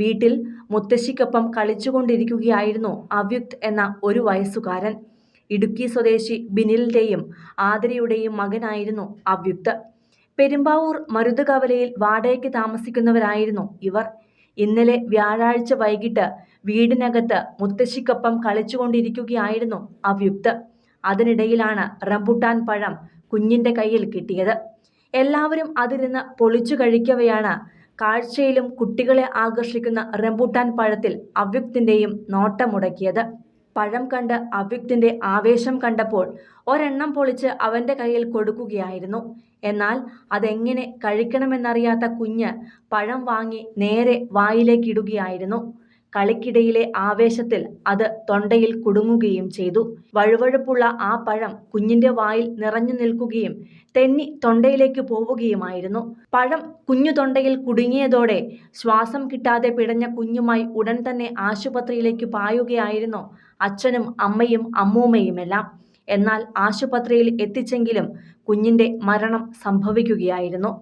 വീട്ടിൽ മുത്തശ്ശിക്കൊപ്പം കളിച്ചുകൊണ്ടിരിക്കുകയായിരുന്നു അവ്യുക്ത് എന്ന ഒരു വയസ്സുകാരൻ. ഇടുക്കി സ്വദേശി ബിനിലിന്റെയും ആതിരയുടെയും മകനായിരുന്നു അവ്യുക്ത്. പെരുമ്പാവൂർ മരുതകവലയിൽ വാടകയ്ക്ക് താമസിക്കുന്നവരായിരുന്നു ഇവർ. ഇന്നലെ വ്യാഴാഴ്ച വൈകിട്ട് വീടിനകത്ത് മുത്തശ്ശിക്കൊപ്പം കളിച്ചുകൊണ്ടിരിക്കുകയായിരുന്നു അവ്യുക്ത്. അതിനിടയിലാണ് റംബുട്ടാൻ പഴം കുഞ്ഞിന്റെ കയ്യിൽ കിട്ടിയത്. എല്ലാവരും അതിരുന്ന് പൊളിച്ചു കഴിക്കവെയാണ് കാഴ്ചയിലും കുട്ടികളെ ആകർഷിക്കുന്ന റംബൂട്ടാൻ പഴത്തിൽ അവ്യുക്തിന്റെയും നോട്ടമുടക്കിയത്. പഴം കണ്ട് അവ്യുക്തിന്റെ ആവേശം കണ്ടപ്പോൾ ഒരെണ്ണം പൊളിച്ച് അവന്റെ കയ്യിൽ കൊടുക്കുകയായിരുന്നു. എന്നാൽ അതെങ്ങനെ കഴിക്കണമെന്നറിയാത്ത കുഞ്ഞ് പഴം വാങ്ങി നേരെ വായിലേക്കിടുകയായിരുന്നു കളിക്കിടയിലെ ആവേശത്തിൽ അത് തൊണ്ടയിൽ കുടുങ്ങുകയും ചെയ്തു. വഴുവഴുപ്പുള്ള ആ പഴം കുഞ്ഞിന്റെ വായിൽ നിറഞ്ഞു നിൽക്കുകയും തെന്നി തൊണ്ടയിലേക്ക് പോവുകയുമായിരുന്നു. പഴം കുഞ്ഞു തൊണ്ടയിൽ കുടുങ്ങിയതോടെ ശ്വാസം കിട്ടാതെ പിടഞ്ഞ കുഞ്ഞുമായി ഉടൻ തന്നെ ആശുപത്രിയിലേക്ക് പായുകയായിരുന്നു അച്ഛനും അമ്മയും അമ്മൂമ്മയുമെല്ലാം. എന്നാൽ ആശുപത്രിയിൽ എത്തിച്ചെങ്കിലും കുഞ്ഞിന്റെ മരണം സംഭവിക്കുകയായിരുന്നു.